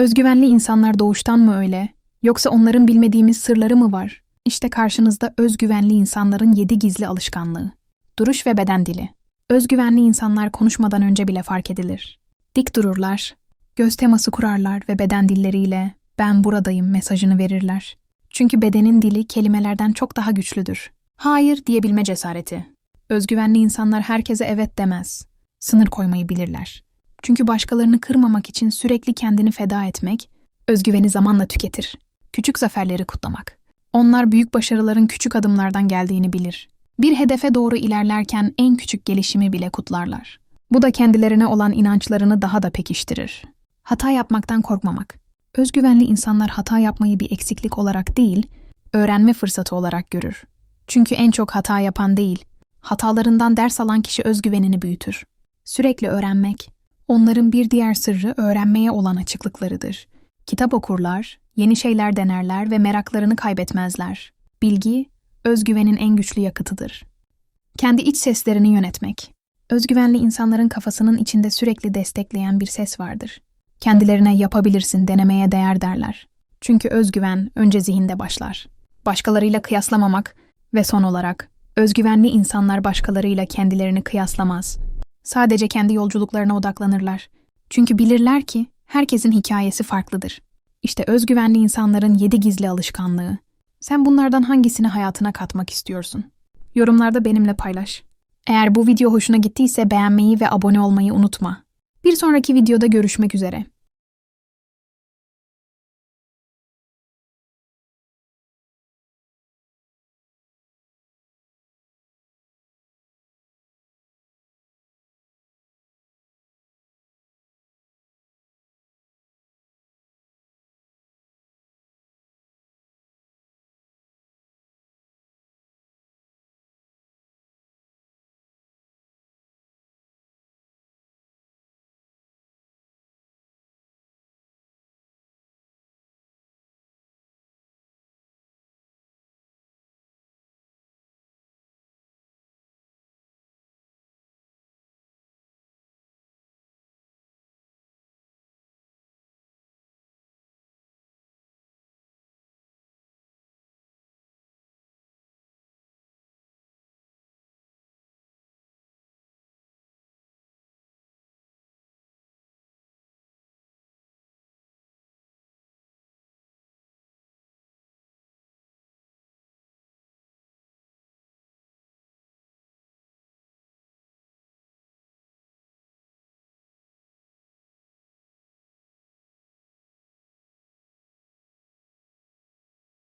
Özgüvenli insanlar doğuştan mı öyle? Yoksa onların bilmediğimiz sırları mı var? İşte karşınızda özgüvenli insanların yedi gizli alışkanlığı. Duruş ve beden dili. Özgüvenli insanlar konuşmadan önce bile fark edilir. Dik dururlar, göz teması kurarlar ve beden dilleriyle ben buradayım mesajını verirler. Çünkü bedenin dili kelimelerden çok daha güçlüdür. Hayır diyebilme cesareti. Özgüvenli insanlar herkese evet demez. Sınır koymayı bilirler. Çünkü başkalarını kırmamak için sürekli kendini feda etmek, özgüveni zamanla tüketir. Küçük zaferleri kutlamak. Onlar büyük başarıların küçük adımlardan geldiğini bilir. Bir hedefe doğru ilerlerken en küçük gelişimi bile kutlarlar. Bu da kendilerine olan inançlarını daha da pekiştirir. Hata yapmaktan korkmamak. Özgüvenli insanlar hata yapmayı bir eksiklik olarak değil, öğrenme fırsatı olarak görür. Çünkü en çok hata yapan değil, hatalarından ders alan kişi özgüvenini büyütür. Sürekli öğrenmek, onların bir diğer sırrı öğrenmeye olan açıklıklarıdır. Kitap okurlar, yeni şeyler denerler ve meraklarını kaybetmezler. Bilgi, özgüvenin en güçlü yakıtıdır. Kendi iç seslerini yönetmek. Özgüvenli insanların kafasının içinde sürekli destekleyen bir ses vardır. Kendilerine yapabilirsin, denemeye değer derler. Çünkü özgüven önce zihinde başlar. Başkalarıyla kıyaslamamak ve son olarak özgüvenli insanlar başkalarıyla kendilerini kıyaslamaz. Sadece kendi yolculuklarına odaklanırlar. Çünkü bilirler ki herkesin hikayesi farklıdır. İşte özgüvenli insanların yedi gizli alışkanlığı. Sen bunlardan hangisini hayatına katmak istiyorsun? Yorumlarda benimle paylaş. Eğer bu video hoşuna gittiyse beğenmeyi ve abone olmayı unutma. Bir sonraki videoda görüşmek üzere.